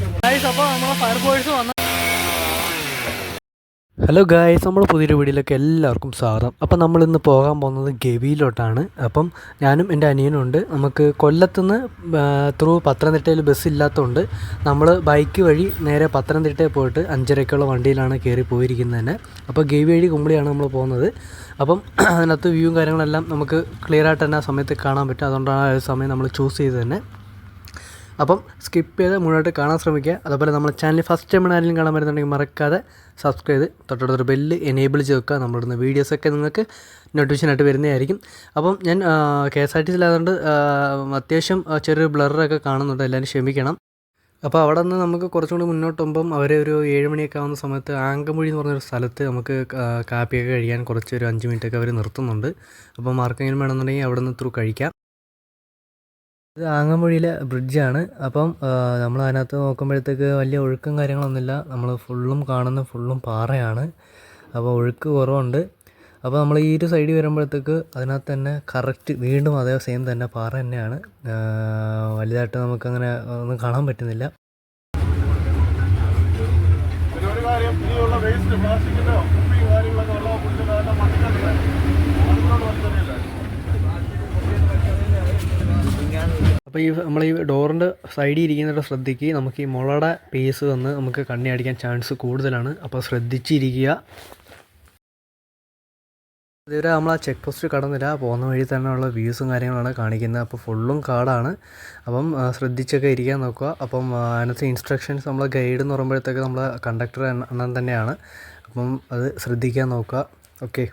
അപ്പോൾ വന്ന hello guys നമ്മൾ പുതിയൊരു വീഡിയോയിലേക്ക് എല്ലാവർക്കും സ്വാഗതം. അപ്പം നമ്മൾ ഇന്ന് പോകാൻ പോകുന്നത് ഗവിയിലോട്ടാണ്. അപ്പം ഞാനും എന്റെ അനിയനുണ്ട്. നമുക്ക് കൊല്ലത്തുനിന്ന് ത്രൂ പത്തനംതിട്ടയിൽ ബസ് ഇല്ലാത്തതുകൊണ്ട് നമ്മൾ ബൈക്ക് വഴി നേരെ പത്തനംതിട്ടയിൽ പോയിട്ട് അഞ്ചരക്കുള്ള വണ്ടിയിലാണ് കയറി പോയിരിക്കുന്നത് തന്നെ അപ്പോൾ ഗവി വഴി കുമ്പളിയാണ് നമ്മൾ പോകുന്നത്. അപ്പം അതിനകത്ത് വ്യൂവും കാര്യങ്ങളെല്ലാം നമുക്ക് ക്ലിയർ ആയിട്ട് തന്നെ ആ സമയത്ത് കാണാൻ പറ്റും. അതുകൊണ്ടാണ് ആ സമയം നമ്മൾ ചൂസ് ചെയ്തത് തന്നെ അപ്പം സ്കിപ്പ് ചെയ്ത് മുഴുവനായിട്ട് കാണാൻ ശ്രമിക്കുക. അതുപോലെ നമ്മുടെ ചാനൽ ഫസ്റ്റ് ടൈം ആരെങ്കിലും കാണാൻ വരുന്നുണ്ടെങ്കിൽ മറക്കാതെ സബ്സ്ക്രൈബ് ചെയ്ത് തൊട്ടടുത്തൊരു ബെല്ല് എനേബിൾ ചെയ്ത് വെക്കുക. നമ്മളിടുന്ന വീഡിയോസൊക്കെ നിങ്ങൾക്ക് നോട്ടിഫിക്കേഷനായിട്ട് വരുന്നതായിരിക്കും. അപ്പം ഞാൻ കെ എസ് ആർ ടി സിയിലായതുകൊണ്ട് അത്യാവശ്യം ചെറിയൊരു ബ്ലറൊക്കെ കാണുന്നുണ്ട്. എല്ലാവരും ക്ഷമിക്കണം. അപ്പോൾ അവിടെ നിന്ന് നമുക്ക് കുറച്ചും കൂടി മുന്നോട്ട് പോകുമ്പം അവരെ ഒരു ഏഴ് മണിയൊക്കെ ആവുന്ന സമയത്ത് ആങ്കമൊഴി എന്ന് പറഞ്ഞൊരു സ്ഥലത്ത് നമുക്ക് കാപ്പിയൊക്കെ കഴിക്കാൻ കുറച്ച് ഒരു അഞ്ച് മിനിറ്റൊക്കെ അവർ നിർത്തുന്നുണ്ട്. അപ്പോൾ ആർക്കെങ്കിലും വേണമെന്നുണ്ടെങ്കിൽ അവിടെ നിന്ന് ത്രൂ കഴിക്കാം. ഇത് ആങ്ങമ്പുഴയിലെ ബ്രിഡ്ജാണ് അപ്പം നമ്മൾ അതിനകത്ത് നോക്കുമ്പോഴത്തേക്ക് വലിയ ഒഴുക്കും കാര്യങ്ങളൊന്നുമില്ല. നമ്മൾ ഫുള്ളും കാണുന്ന ഫുള്ളും പാറയാണ്. അപ്പോൾ ഒഴുക്ക് കുറവുണ്ട്. അപ്പോൾ നമ്മൾ ഈ ഒരു സൈഡിൽ വരുമ്പോഴത്തേക്ക് അതിനകത്ത് തന്നെ കറക്റ്റ് വീണ്ടും അതേ സെയിം തന്നെ പാറ തന്നെയാണ്. വലുതായിട്ട് നമുക്കങ്ങനെ ഒന്നും കാണാൻ പറ്റുന്നില്ല. അപ്പോൾ ഈ നമ്മൾ ഈ ഡോറിന്റെ സൈഡിൽ ഇരിക്കുന്നവരുടെ ശ്രദ്ധിക്ക് നമുക്ക് ഈ മുളയുടെ പേസ് വന്ന് നമുക്ക് കണ്ണി അടിക്കാൻ ചാൻസ് കൂടുതലാണ്. അപ്പോൾ ശ്രദ്ധിച്ചിരിക്കുക. ഇതുവരെ നമ്മൾ ആ ചെക്ക് പോസ്റ്റ് കടന്നില്ല. പോകുന്ന വഴി തന്നെയുള്ള വ്യൂസും കാര്യങ്ങളാണ് കാണിക്കുന്നത്. അപ്പോൾ ഫുള്ളും കാടാണ്. അപ്പം ശ്രദ്ധിച്ചൊക്കെ ഇരിക്കാൻ നോക്കുക. അപ്പം അതിനകത്ത് ഇൻസ്ട്രക്ഷൻസ് നമ്മൾ ഗൈഡ് എന്ന് പറയുമ്പോഴത്തേക്ക് നമ്മൾ കണ്ടക്ടർ എണ്ണം തന്നെയാണ്. അപ്പം അത് ശ്രദ്ധിക്കാൻ നോക്കുക. ഓക്കെ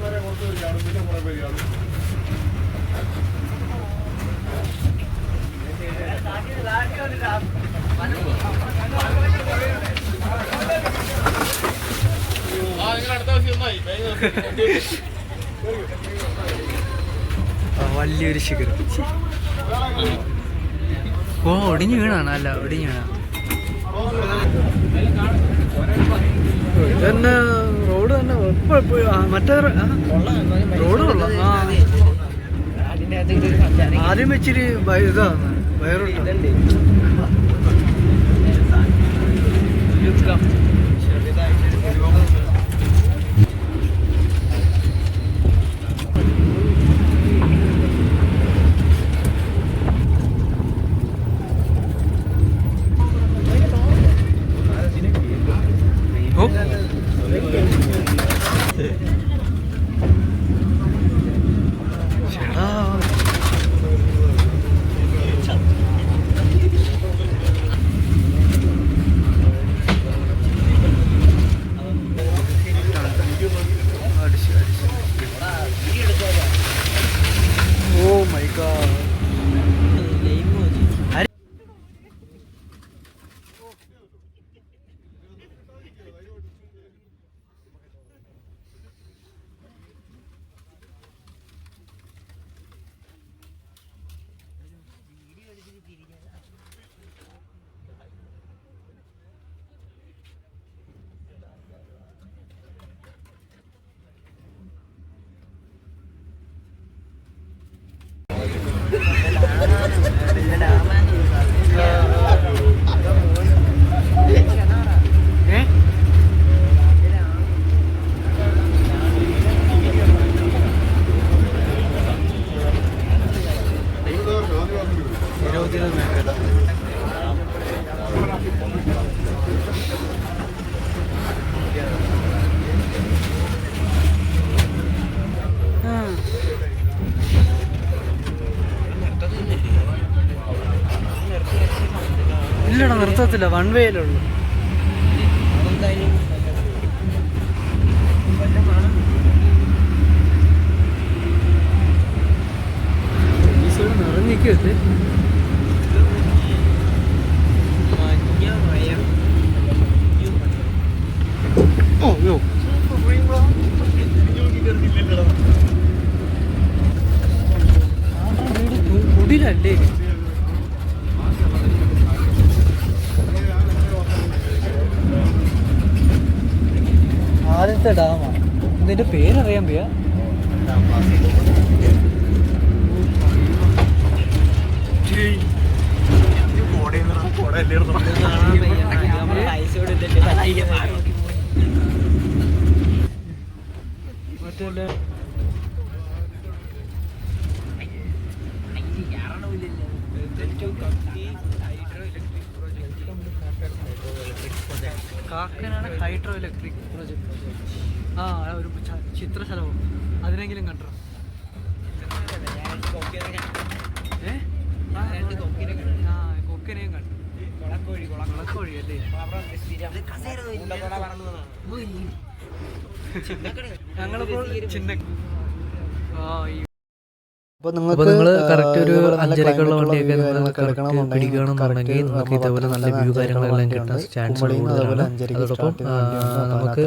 ഇതുവരെ കുറച്ച് പേര് കാണും പിന്നെ കുറെ പേര് കാണും ആ നിങ്ങൾ അടുത്ത ദിവസം ഒന്നായി വലിയൊരു ശിഖരം. ഓ ഒടിഞ്ഞു വീണാണ്. അല്ല ഒടിഞ്ഞു വീണ. റോഡ് തന്നെ മറ്റേ റോഡ് ആദ്യം വെച്ചിരി ഇതാണ് ഇതാ വയറുണ്ട് ഓ ചേടാ അടിച്ച് അടിച്ച് ഓ മൈ ഗാഡ് ഏ നിർത്തത്തില്ല വൺ വേയിലുള്ളൂ കാക്കനാട് ഹൈഡ്രോ ഇലക്ട്രിക് പ്രോജക്ട്. ആ ഒരു ചിത്ര ചിത്രശലഭം. അതിനെങ്കിലും കണ്ടോ? ഏ? ആ, ആ കൊക്കിനെയും കണ്ടു. കുളക്കോഴി അല്ലേ? ഞങ്ങളിപ്പോൾ ചിന്ന ആ ഈ അപ്പോൾ അപ്പോൾ നിങ്ങൾ നിങ്ങൾക്ക് കറക്റ്റ് ഒരു അഞ്ചരക്കുള്ള വണ്ടിയൊക്കെ പിടിക്കുകയാണെന്നുണ്ടെങ്കിൽ നമുക്ക് ഇതേപോലെ നല്ല വ്യൂ കാര്യങ്ങളെല്ലാം കിട്ടാൻ ചാൻസ് കൂടുതലാണ്. അതോടൊപ്പം നമുക്ക്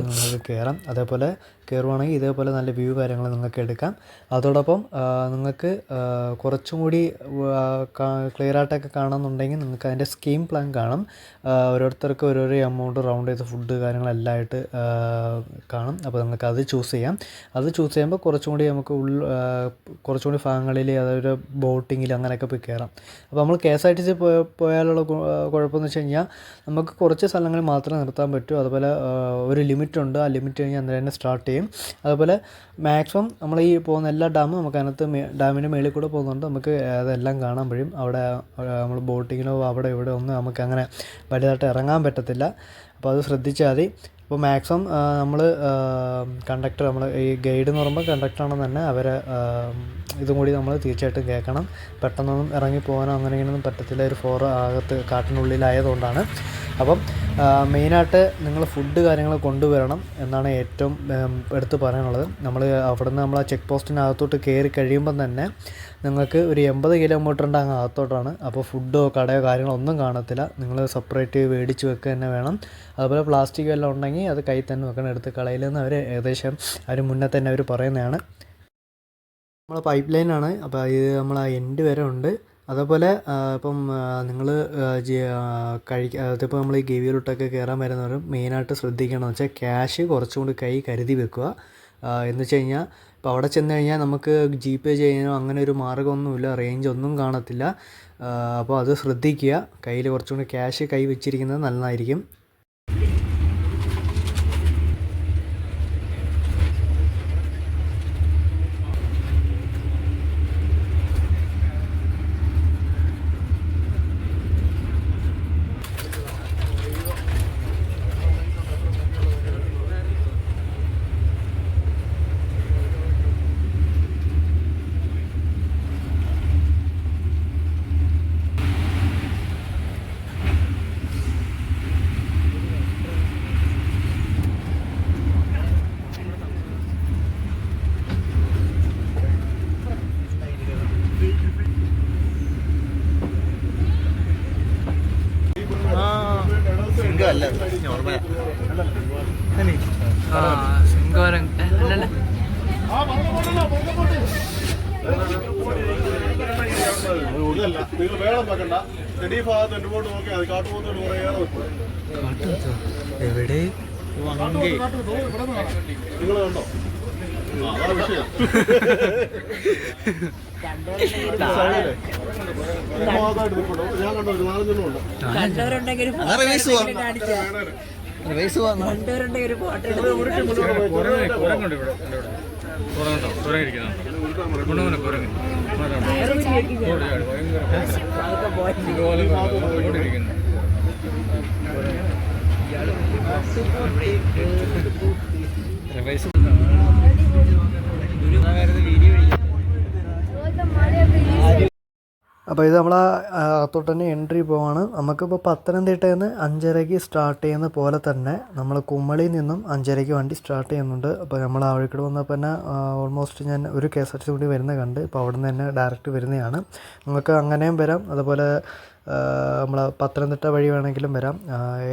കയറാം അതേപോലെ കയറുവാണെങ്കിൽ ഇതേപോലെ നല്ല വ്യൂ കാര്യങ്ങൾ നിങ്ങൾക്ക് എടുക്കാം. അതോടൊപ്പം നിങ്ങൾക്ക് കുറച്ചും കൂടി ക്ലിയർ ആയിട്ടൊക്കെ കാണുന്നുണ്ടെങ്കിൽ നിങ്ങൾക്ക് അതിന്റെ സ്കീം പ്ലാൻ കാണും. ഓരോരുത്തർക്ക് ഓരോരോ എമൗണ്ട് റൗണ്ട് ചെയ്ത ഫുഡ് കാര്യങ്ങളെല്ലാം ആയിട്ട് കാണും. അപ്പോൾ നിങ്ങൾക്ക് അത് ചൂസ് ചെയ്യാം. അത് ചൂസ് ചെയ്യുമ്പോൾ കുറച്ചും കൂടി നമുക്ക് ഉൾ കുറച്ചും കൂടി ഭാഗങ്ങളിൽ അതായത് ബോട്ടിങ്ങിൽ അങ്ങനെയൊക്കെ പോയി കയറാം. അപ്പോൾ നമ്മൾ K S R T C പോയ പോയാലുള്ള കുഴപ്പമെന്ന് വെച്ച് കഴിഞ്ഞാൽ നമുക്ക് കുറച്ച് സ്ഥലങ്ങളിൽ മാത്രമേ നിർത്താൻ പറ്റൂ. അതുപോലെ ഒരു ലിമിറ്റ് ഉണ്ട്. ആ ലിമിറ്റ് കഴിഞ്ഞാൽ അന്നേരം തന്നെ സ്റ്റാർട്ട് ചെയ്യും. അതുപോലെ മാക്സിമം നമ്മൾ ഈ പോകുന്ന എല്ലാ ഡാമും നമുക്ക് അതിനകത്ത് ഡാമിന്റെ മേളിൽ കൂടെ പോകുന്നുണ്ട്. നമുക്ക് അതെല്ലാം കാണാൻ കഴിയും അവിടെ നമ്മൾ ബോട്ടിങ്ങിനോ അവിടെ ഇവിടെ ഒന്നും നമുക്ക് അങ്ങനെ വലുതായിട്ട് ഇറങ്ങാൻ പറ്റത്തില്ല. അപ്പോൾ അത് ശ്രദ്ധിച്ചാൽ മതി. അപ്പോൾ മാക്സിമം നമ്മൾ കണ്ടക്ടർ നമ്മൾ ഈ ഗൈഡ് എന്ന് പറയുമ്പോൾ കണ്ടക്ടറാണെന്ന് തന്നെ അവരെ ഇതും കൂടി നമ്മൾ തീർച്ചയായിട്ടും കേൾക്കണം. പെട്ടെന്നൊന്നും ഇറങ്ങി പോകാനോ അങ്ങനെ ഇങ്ങനെയൊന്നും പറ്റത്തില്ല. ഒരു ഫോർ അകത്ത് കാട്ടിനുള്ളിലായതുകൊണ്ടാണ്. അപ്പം മെയിനായിട്ട് നിങ്ങൾ ഫുഡ് കാര്യങ്ങൾ കൊണ്ടുവരണം എന്നാണ് ഏറ്റവും എടുത്തു പറയാനുള്ളത്. നമ്മൾ അവിടുന്ന് നമ്മൾ ആ ചെക്ക് പോസ്റ്റിനകത്തോട്ട് കയറി കഴിയുമ്പം തന്നെ നിങ്ങൾക്ക് ഒരു എൺപത് കിലോമീറ്ററിന്റെ അങ്ങ് അകത്തോട്ടാണ്. അപ്പോൾ ഫുഡോ കടയോ കാര്യങ്ങളോ ഒന്നും കാണത്തില്ല. നിങ്ങൾ സെപ്പറേറ്റ് മേടിച്ച് വെക്കുക തന്നെ വേണം. അതുപോലെ പ്ലാസ്റ്റിക് എല്ലാം ഉണ്ടെങ്കിൽ അത് കയ്യിൽ തന്നെ വെക്കണം. എടുത്ത് കളയിലെന്ന് അവർ ഏകദേശം അവർ മുന്നേ തന്നെ അവർ പറയുന്നതാണ്. നമ്മൾ പൈപ്പ് ലൈനാണ് അപ്പോൾ ഇത് നമ്മൾ ആ എൻഡ് വരെ ഉണ്ട്. അതേപോലെ ഇപ്പം നിങ്ങൾ കഴിക്കുക അതിപ്പോൾ നമ്മൾ ഈ ഗവിയിലോട്ടൊക്കെ കയറാൻ വരുന്നവരും മെയിനായിട്ട് ശ്രദ്ധിക്കണം എന്ന് വെച്ചാൽ ക്യാഷ് കുറച്ചും കൂടി കൈ കരുതി വെക്കുക. എന്ന് വെച്ച് കഴിഞ്ഞാൽ ഇപ്പോൾ അവിടെ ചെന്ന് കഴിഞ്ഞാൽ നമുക്ക് ജി പേ ചെയ്യാനോ അങ്ങനെ ഒരു മാർഗമൊന്നുമില്ല റേഞ്ച് ഒന്നും കാണത്തില്ല. അപ്പോൾ അത് ശ്രദ്ധിക്കുക. കയ്യിൽ കുറച്ചും കൂടി ക്യാഷ് കൈ വെച്ചിരിക്കുന്നത് നല്ലതായിരിക്കും ആ സിംഗോരം അല്ലല്ല ആ, പറഞ്ഞോ, പറഞ്ഞോ, പറഞ്ഞോ, പറഞ്ഞോ. ഇതല്ല നിങ്ങൾ വേളം വെക്കണ്ട. ചെടി ഭാഗത്ത് എന്റെ പോട്ട് നോക്കിയാൽ മതി. കാട്ടുപോത്തോട് കുറേ ഏറെ വെക്കും. എവിടെ? നിങ്ങൾ കണ്ടോ? ആ, അതാണ് വിഷയം? ഞാൻ കണ്ടോ ഒരു നാലഞ്ചെണ്ണം ഉണ്ട്. കണ്ടവരുണ്ടെങ്കിൽ ഒരു ഫോട്ടോ എടുത്തെങ്കിലും കാണിച്ചോ. കണ്ടവരുണ്ടെങ്കിൽ ഒരു ഫോട്ടോ എടുത്ത് അതൊക്കെ പോയി അപ്പോൾ ഇത് നമ്മൾ അകത്തോട്ട് തന്നെ എൻട്രി പോവാണ്. നമുക്കിപ്പോൾ പത്തനംതിട്ടയിൽ നിന്ന് അഞ്ചരയ്ക്ക് സ്റ്റാർട്ട് ചെയ്യുന്ന പോലെ തന്നെ നമ്മൾ കുമ്മളിയിൽ നിന്നും അഞ്ചരയ്ക്ക് വണ്ടി സ്റ്റാർട്ട് ചെയ്യുന്നുണ്ട്. അപ്പോൾ നമ്മൾ ആ വഴിക്കൂടെ വന്നപ്പോൾ തന്നെ ഓൾമോസ്റ്റ് ഞാൻ ഒരു K S R T C കൂടി വരുന്നത് കണ്ട് ഇപ്പോൾ അവിടെ നിന്ന് തന്നെ ഡയറക്റ്റ് വരുന്നതാണ്. നിങ്ങൾക്ക് അങ്ങനെയും വരാം. അതുപോലെ നമ്മൾ പത്തനംതിട്ട വഴി വേണമെങ്കിലും വരാം.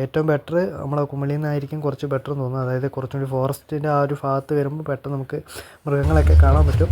ഏറ്റവും ബെറ്റർ നമ്മൾ കുമളിയിൽ നിന്നായിരിക്കും കുറച്ച് ബെറ്റർ എന്ന് തോന്നുന്നു. അതായത് കുറച്ചും കൂടി ഫോറസ്റ്റിന്റെ ആ ഒരു ഭാഗത്ത് വരുമ്പോൾ പെട്ടെന്ന് നമുക്ക് മൃഗങ്ങളൊക്കെ കാണാൻ പറ്റും.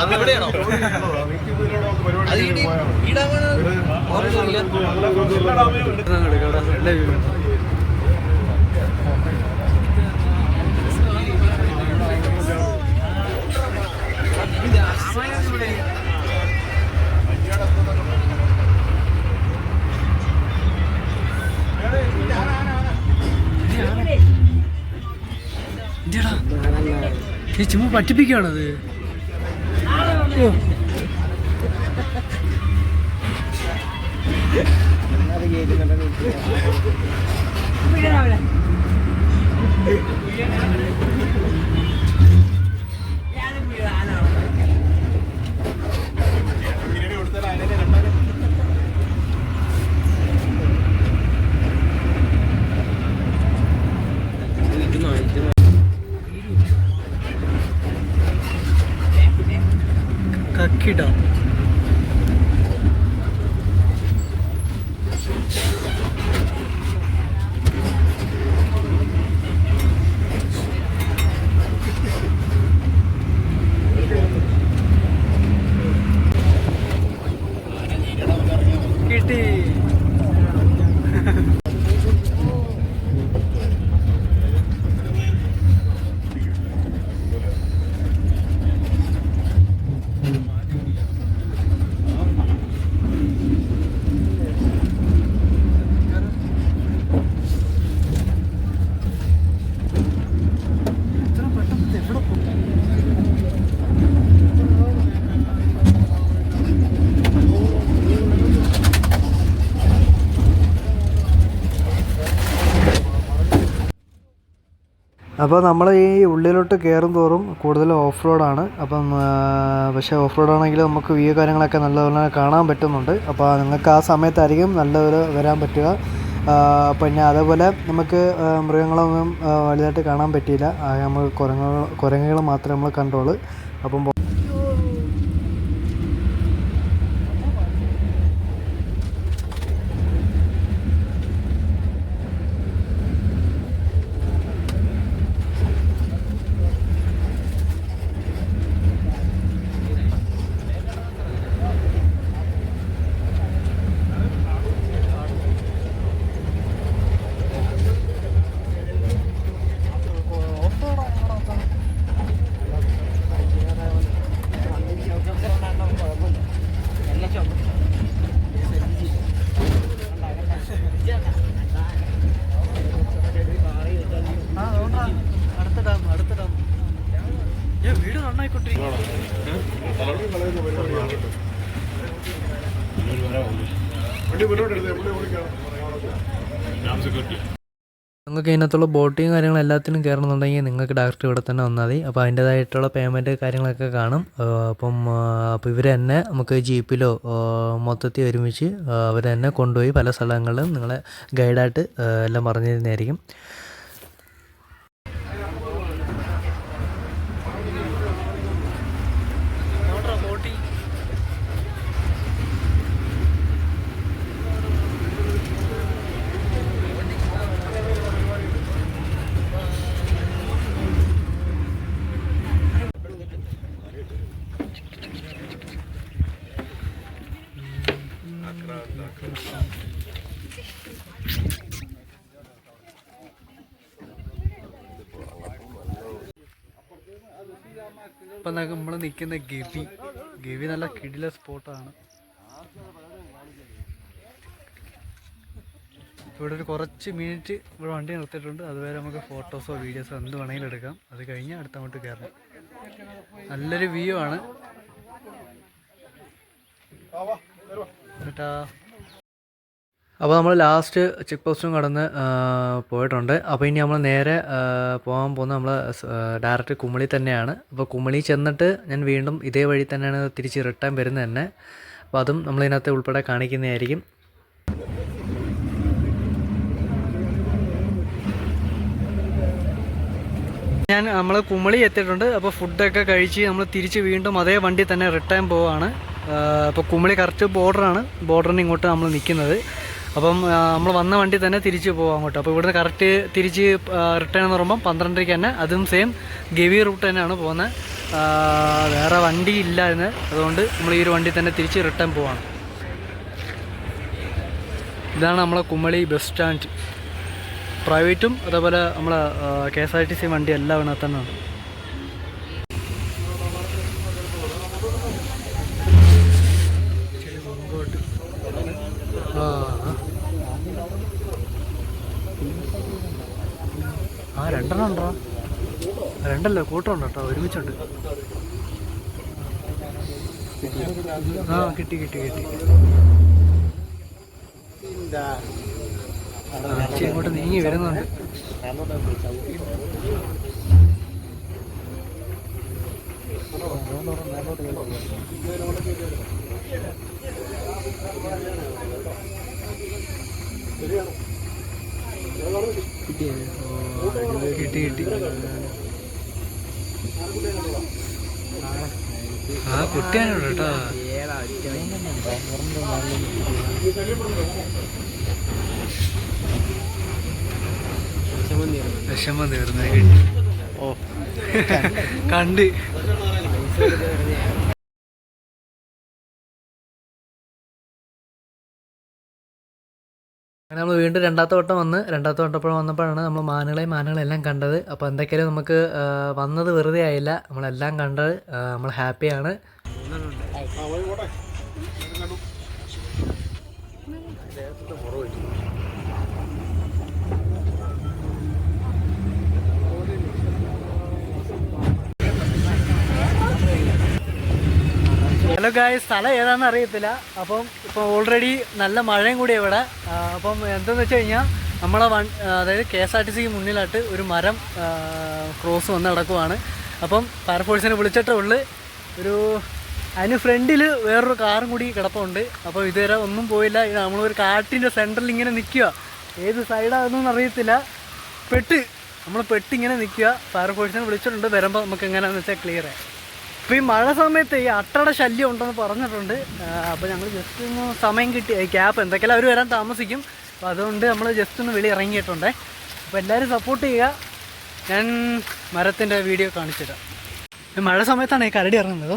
അത് ഇവിടെയാണോ ചുമ്മാ പറ്റിപ്പിക്കുകയാണത്. chưa Hãy không bỏ lỡ những കക്കിട കിട്ടി അപ്പോൾ നമ്മൾ ഈ ഉള്ളിലോട്ട് കയറും തോറും കൂടുതൽ ഓഫ് റോഡാണ്. അപ്പം പക്ഷേ ഓഫ് റോഡാണെങ്കിൽ നമുക്ക് വ്യൂ കാര്യങ്ങളൊക്കെ നല്ലപോലെ കാണാൻ പറ്റുന്നുണ്ട്. അപ്പോൾ നിങ്ങൾക്ക് ആ സമയത്തായിരിക്കും നല്ലൊരു വരാൻ പറ്റുക. പിന്നെ അതേപോലെ നമുക്ക് മൃഗങ്ങളൊന്നും വലുതായിട്ട് കാണാൻ പറ്റിയില്ല. നമ്മൾ കുരങ്ങുകൾ കുരങ്ങുകൾ മാത്രമേ നമ്മൾ കണ്ടോളൂ അപ്പം നിങ്ങൾക്ക് ഇതിനകത്തുള്ള ബോട്ടിങ് കാര്യങ്ങൾ എല്ലാത്തിനും കയറണമെന്നുണ്ടെങ്കിൽ നിങ്ങൾക്ക് ഡയറക്റ്റ് ഇവിടെ തന്നെ വന്നാൽ മതി. അപ്പോൾ അതിന്റേതായിട്ടുള്ള പേയ്മെന്റ് കാര്യങ്ങളൊക്കെ കാണും. അപ്പം അപ്പോൾ ഇവർ തന്നെ നമുക്ക് ജീപ്പിലോ മൊത്തത്തിൽ ഒരുമിച്ച് അവർ തന്നെ കൊണ്ടുപോയി പല സ്ഥലങ്ങളിലും നിങ്ങളെ ഗൈഡായിട്ട് എല്ലാം പറഞ്ഞു തരുന്നതായിരിക്കും ഇപ്പം നമ്മൾ നിൽക്കുന്ന ഗവി. ഗവി നല്ല കിടില സ്പോട്ടാണ്. ഇവിടെ ഒരു കുറച്ച് മിനിറ്റ് ഇവിടെ വണ്ടി നിർത്തിയിട്ടുണ്ട്. അതുവരെ നമുക്ക് ഫോട്ടോസോ വീഡിയോസോ എന്ത് വേണമെങ്കിലും എടുക്കാം. അത് കഴിഞ്ഞ് അടുത്ത അങ്ങോട്ട് കയറണം. നല്ലൊരു വ്യൂ ആണ്. എന്നിട്ടാ അപ്പോൾ നമ്മൾ ലാസ്റ്റ് ചെക്ക് പോസ്റ്റും കടന്ന് പോയിട്ടുണ്ട്. അപ്പോൾ ഇനി നമ്മൾ നേരെ പോകാൻ പോകുന്നത് നമ്മൾ ഡയറക്റ്റ് കുമളി തന്നെയാണ്. അപ്പോൾ കുമളി ചെന്നിട്ട് ഞാൻ വീണ്ടും ഇതേ വഴി തന്നെയാണ് തിരിച്ച് റിട്ടേൺ വരുന്നത് തന്നെ. അപ്പോൾ അതും നമ്മളിതിനകത്ത് ഉൾപ്പെടെ കാണിക്കുന്നതായിരിക്കും. ഞാൻ നമ്മൾ കുമളി എത്തിയിട്ടുണ്ട്. അപ്പോൾ ഫുഡൊക്കെ കഴിച്ച് നമ്മൾ തിരിച്ച് വീണ്ടും അതേ വണ്ടി തന്നെ റിട്ടേൺ പോവാണ്. അപ്പോൾ കുമളി കറക്റ്റ് ബോർഡറാണ് ബോർഡറിന് ഇങ്ങോട്ട് നമ്മൾ നിൽക്കുന്നത് അപ്പം നമ്മൾ വന്ന വണ്ടി തന്നെ തിരിച്ച് പോകാം അങ്ങോട്ട്. അപ്പോൾ ഇവിടുന്ന് കറക്റ്റ് തിരിച്ച് റിട്ടേൺ എന്ന് പറയുമ്പം പന്ത്രണ്ടരയ്ക്ക് തന്നെ അതും സെയിം ഗവി റൂട്ട് തന്നെയാണ് പോകുന്നത് വേറെ വണ്ടി ഇല്ലായിരുന്നു അതുകൊണ്ട് നമ്മൾ ഈ ഒരു വണ്ടി തന്നെ തിരിച്ച് റിട്ടേൺ പോവാണ്. ഇതാണ് നമ്മളെ കുമളി ബസ് സ്റ്റാൻഡ് പ്രൈവറ്റും അതേപോലെ നമ്മളെ K S R T C വണ്ടി എല്ലാം ഇതിനകത്ത് തന്നെയാണ് ആ ആ രണ്ടെണ്ണം ഉണ്ടോ കൂട്ടമുണ്ട് കേട്ടോ ഒരുമിച്ചുണ്ട്. ആ കിട്ടി കിട്ടി കിട്ടി. ഇച്ചിരി ഇങ്ങോട്ട് നീങ്ങി വരുന്നുണ്ട്. കിട്ടി കിട്ടി. ഓ. കണ്ട്. അങ്ങനെ നമ്മൾ വീണ്ടും രണ്ടാമത്തെ വട്ടം വന്ന് രണ്ടാമത്തെ വട്ടപ്പോഴും വന്നപ്പോഴാണ് നമ്മൾ മാനുകളെയും മാനുകളെല്ലാം കണ്ടത്. അപ്പോൾ എന്തൊക്കെയാലും നമുക്ക് വന്നത് വെറുതെ ആയില്ല. നമ്മളെല്ലാം കണ്ടത് നമ്മൾ ഹാപ്പിയാണ്. ഹലോ ഗായ് സ്ഥലം ഏതാണെന്ന് അറിയത്തില്ല. അപ്പം ഇപ്പോൾ ഓൾറെഡി നല്ല മഴയും കൂടി ഇവിടെ. അപ്പം എന്തെന്ന് വെച്ച് കഴിഞ്ഞാൽ നമ്മളെ വൺ അതായത് കെ എസ് ആർ ടി സിക്ക് മുന്നിലായിട്ട് ഒരു മരം ക്രോസ് വന്ന് കിടക്കുവാണ് അപ്പം ഫയർഫോഴ്സിനെ വിളിച്ചിട്ടേ ഒരു അതിന് ഫ്രണ്ടിൽ വേറൊരു കാറും കൂടി കിടപ്പുണ്ട്. അപ്പോൾ ഇതുവരെ ഒന്നും പോയില്ല. നമ്മളൊരു കാട്ടിന്റെ സെന്ററിൽ ഇങ്ങനെ നിൽക്കുക. ഏത് സൈഡാണെന്നൊന്നും അറിയത്തില്ല. പെട്ട് നമ്മൾ പെട്ട് ഇങ്ങനെ നിൽക്കുക ഫയർഫോഴ്സിനെ വിളിച്ചിട്ടുണ്ട്. വരുമ്പോൾ നമുക്ക് എങ്ങനെയാണെന്ന് വെച്ചാൽ ക്ലിയർ ആയി. ഈ മഴ സമയത്ത് ഈ അട്ടയുടെ ശല്യം ഉണ്ടെന്ന് പറഞ്ഞിട്ടുണ്ട്. അപ്പോൾ ഞങ്ങൾ ജസ്റ്റ് ഒന്ന് സമയം കിട്ടി. ക്യാപ്പ് എന്തൊക്കെയാലും അവർ വരാൻ താമസിക്കും. അപ്പോൾ അതുകൊണ്ട് നമ്മൾ ജസ്റ്റ് ഒന്ന് വെളി ഇറങ്ങിയിട്ടുണ്ട്. അപ്പോൾ എല്ലാവരും സപ്പോർട്ട് ചെയ്യുക. ഞാൻ മരത്തിന്റെ വീഡിയോ കാണിച്ചു തരാം മഴ സമയത്താണ് ഈ കരടി ഇറങ്ങുന്നത്.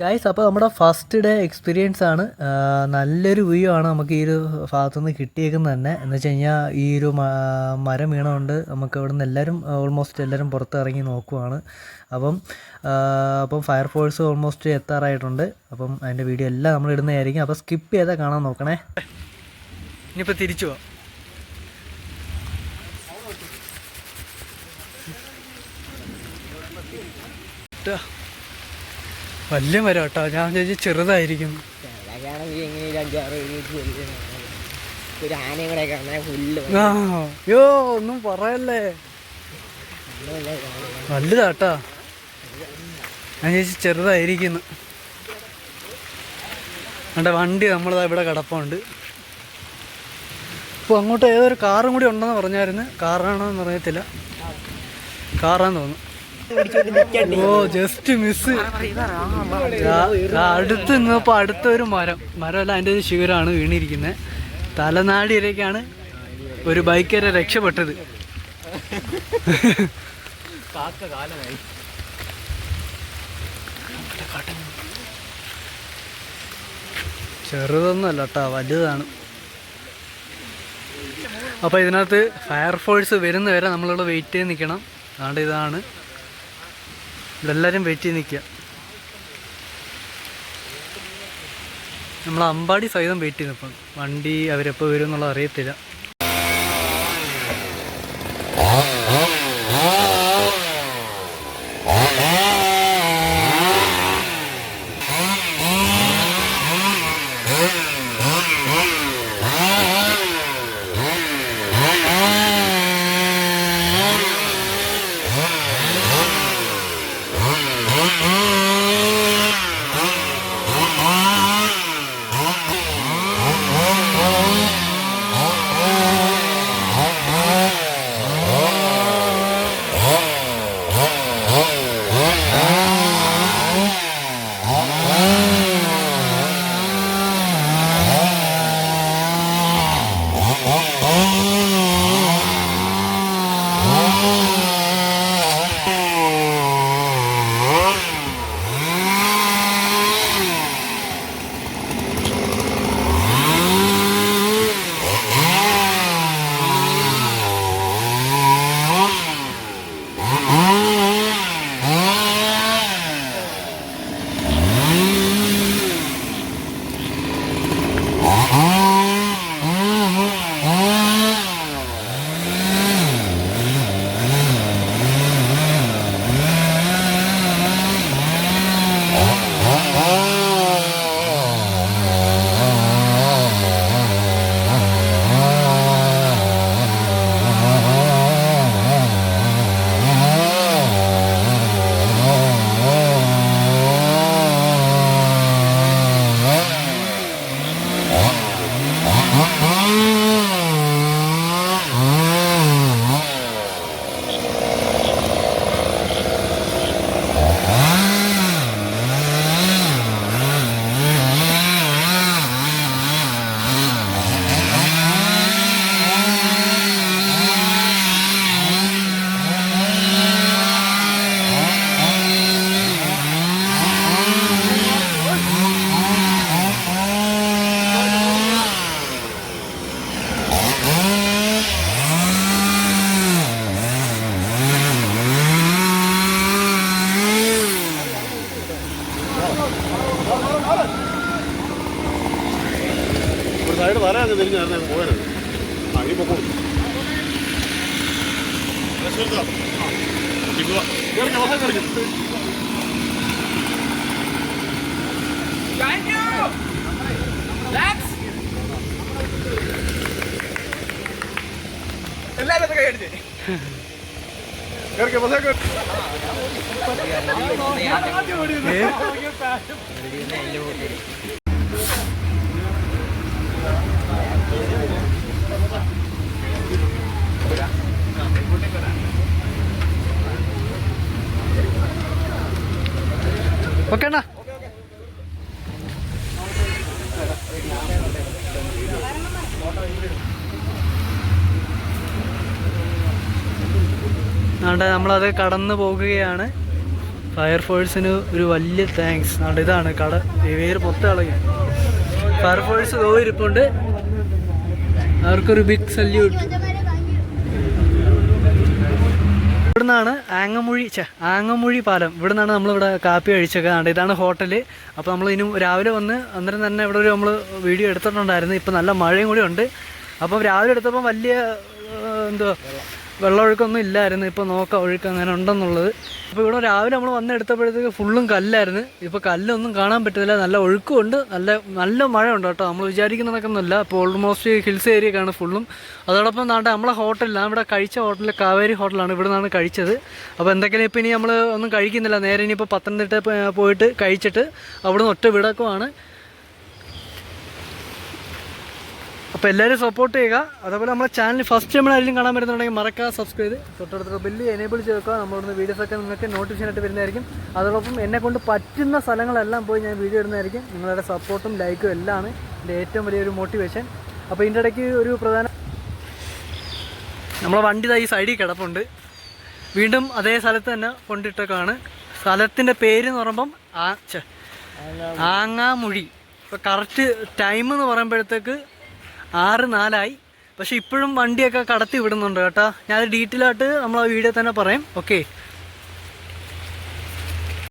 ഗൈസ് അപ്പോൾ നമ്മുടെ ഫസ്റ്റ് ഡേ എക്സ്പീരിയൻസ് ആണ്. നല്ലൊരു വ്യൂ ആണ് നമുക്ക് ഈ ഒരു ഭാഗത്തുനിന്ന് കിട്ടിയേക്കുന്നത് തന്നെ. എന്ന് വെച്ച് കഴിഞ്ഞാൽ ഈ ഒരു മരം വീണതുകൊണ്ട് നമുക്ക് ഇവിടെ നിന്ന് എല്ലാവരും ഓൾമോസ്റ്റ് എല്ലാവരും പുറത്ത് ഇറങ്ങി നോക്കുവാണ്. അപ്പം അപ്പം ഫയർ ഫോഴ്സ് ഓൾമോസ്റ്റ് എത്താറായിട്ടുണ്ട്. അപ്പം അതിന്റെ വീഡിയോ എല്ലാം നമ്മൾ ഇടുന്നതായിരിക്കും. അപ്പോൾ സ്കിപ്പ് ചെയ്താൽ കാണാൻ നോക്കണേ. ഇനിയിപ്പോൾ തിരിച്ചു പോവാം ട്ടാ. വലിയ മരം കേട്ടോ. ഞാൻ ചേച്ചി ചെറുതായിരിക്കും. അയ്യോ ഒന്നും പറയല്ലേ. വലുതാട്ടാ ഞാൻ ചേച്ചി ചെറുതായിരിക്കുന്നു എന്റെ വണ്ടി നമ്മളിതാ ഇവിടെ കിടപ്പുണ്ട്. ഇപ്പോൾ അങ്ങോട്ട് ഏതൊരു കാറും കൂടി ഉണ്ടെന്ന് പറഞ്ഞായിരുന്നു. കാറാണോന്ന് അറിയത്തില്ല. കാറാന്ന് തോന്നുന്നു. ഓ ജസ്റ്റ് മിസ് അടുത്ത് നിന്നപ്പോ അടുത്തൊരു മരം. മരമല്ല അതിന്റെ ഒരു ശിഖരമാണ് വീണിരിക്കുന്നത് തലനാടിയിലേക്കാണ് ഒരു ബൈക്കരെ രക്ഷപ്പെട്ടത്. ചെറുതൊന്നുമല്ല കേട്ടോ വലുതാണ്. അപ്പോൾ ഇതിനകത്ത് ഫയർഫോഴ്സ് വരുന്ന വരെ നമ്മളിവിടെ വെയിറ്റ് ചെയ്ത് നിൽക്കണം അതുകൊണ്ട് ഇതാണ്. എല്ലാവരും വെയിറ്റ് ചെയ്ത് നിൽക്കുക. നമ്മൾ അമ്പാടി സഹിതം വെയിറ്റ് ചെയ്യുന്നു ഇപ്പം വണ്ടി അവരെപ്പോൾ വരും എന്നുള്ളത് അറിയത്തില്ല. സുഹൃത്താ. ആ. ഇങ്ങ് വാ. കേറിക്കോ, വാ, ഓക്കെ അണ്ണാ. ആണ്ടെ നമ്മളത് കടന്നു പോകുകയാണ്. ഫയർഫോഴ്സിന് ഒരു വലിയ താങ്ക്സ് ആണ്ട് ഇതാണ് കട. വേര് പൊത്ത കളയും. ഫയർഫോഴ്സ് പോയിരിപ്പുണ്ട് അവർക്കൊരു ബിഗ് സല്യൂട്ട് ഇവിടുന്നാണ് ആങ്ങമൊഴി ഛെ ആങ്ങമൊഴി പാലം. ഇവിടുന്നാണ് നമ്മളിവിടെ കാപ്പി കഴിച്ചൊക്കെ കണ്ടത്. ഇതാണ് ഹോട്ടൽ. അപ്പോൾ നമ്മൾ ഇനി രാവിലെ വന്ന് അന്നേരം തന്നെ ഇവിടെ ഒരു നമ്മൾ വീഡിയോ എടുത്തിട്ടുണ്ടായിരുന്നു. ഇപ്പോൾ നല്ല മഴയും കൂടി ഉണ്ട്. അപ്പം രാവിലെ എടുത്തപ്പം വലിയ എന്തോ വെള്ളമൊഴുക്കൊന്നും ഇല്ലായിരുന്നു. ഇപ്പോൾ നോക്കാം ഒഴുക്ക് അങ്ങനെ ഉണ്ടെന്നുള്ളത്. അപ്പോൾ ഇവിടെ രാവിലെ നമ്മൾ വന്നെടുത്തപ്പോഴത്തേക്ക് ഫുള്ളും കല്ലായിരുന്നു. ഇപ്പോൾ കല്ലൊന്നും കാണാൻ പറ്റുന്നില്ല നല്ല ഒഴുക്കുമുണ്ട്. നല്ല നല്ല മഴ ഉണ്ട് കേട്ടോ. നമ്മൾ വിചാരിക്കുന്നതൊക്കെയൊന്നുമില്ല. ഇപ്പോൾ ഓൾമോസ്റ്റ് ഹിൽസ് ഏരിയക്കാണ് ഫുള്ളും അതോടൊപ്പം നാട്ടെ നമ്മളെ ഹോട്ടലിൽ ഇവിടെ കഴിച്ച ഹോട്ടലിൽ കാവേരി ഹോട്ടലാണ് ഇവിടെ നിന്നാണ് കഴിച്ചത്. അപ്പോൾ എന്തെങ്കിലും ഇപ്പോൾ ഇനി നമ്മൾ ഒന്നും കഴിക്കുന്നില്ല. നേരെ ഇനിയിപ്പോൾ പത്തനംതിട്ട പോയിട്ട് കഴിച്ചിട്ട് അവിടെ നിന്ന് ഒറ്റ വിടക്കമാണ് അപ്പോൾ എല്ലാവരും സപ്പോർട്ട് ചെയ്യുക. അതേപോലെ നമ്മുടെ ചാനൽ ഫസ്റ്റ് നമ്മൾ ആരെങ്കിലും കാണാൻ പറ്റുന്നുണ്ടെങ്കിൽ മറക്കാതെ സബ്സ്ക്രൈബ് ചെയ്ത്. തൊട്ടടുത്തുള്ള ബില്ല് എനേബിൾ ചെയ്തേക്കുക. നമ്മളൊന്ന് വീഡിയോസൊക്കെ നിങ്ങൾക്ക് നോട്ടിഫിക്കേഷൻ ആയിട്ട് വരുന്നതായിരിക്കും. അതോടൊപ്പം എന്നെ കൊണ്ട് പറ്റുന്ന സ്ഥലങ്ങളെല്ലാം പോയി ഞാൻ വീഡിയോ ഇടുന്നതായിരിക്കും. നിങ്ങളുടെ സപ്പോർട്ടും ലൈക്കും എല്ലാമാണ്. എന്റെ ഏറ്റവും വലിയൊരു മോട്ടിവേഷൻ അപ്പോൾ ഇതിന്റെ ഇടയ്ക്ക് ഒരു പ്രധാന നമ്മളെ വണ്ടി ഈ സൈഡിൽ കിടപ്പുണ്ട്. വീണ്ടും അതേ സ്ഥലത്ത് തന്നെ കൊണ്ടിട്ടൊക്കെയാണ് സ്ഥലത്തിന്റെ പേര് എന്ന് പറയുമ്പം ആ ആങ്ങാമുഴി. ഇപ്പോൾ കറക്റ്റ് ടൈം എന്ന് പറയുമ്പോഴത്തേക്ക് ആറ് നാലായി. പക്ഷെ ഇപ്പോഴും വണ്ടിയൊക്കെ കടത്തി വിടുന്നുണ്ട് കേട്ടോ. ഞാൻ ഡീറ്റെയിൽ ആയിട്ട് നമ്മൾ ആ വീഡിയോ തന്നെ പറയും. ഓക്കെ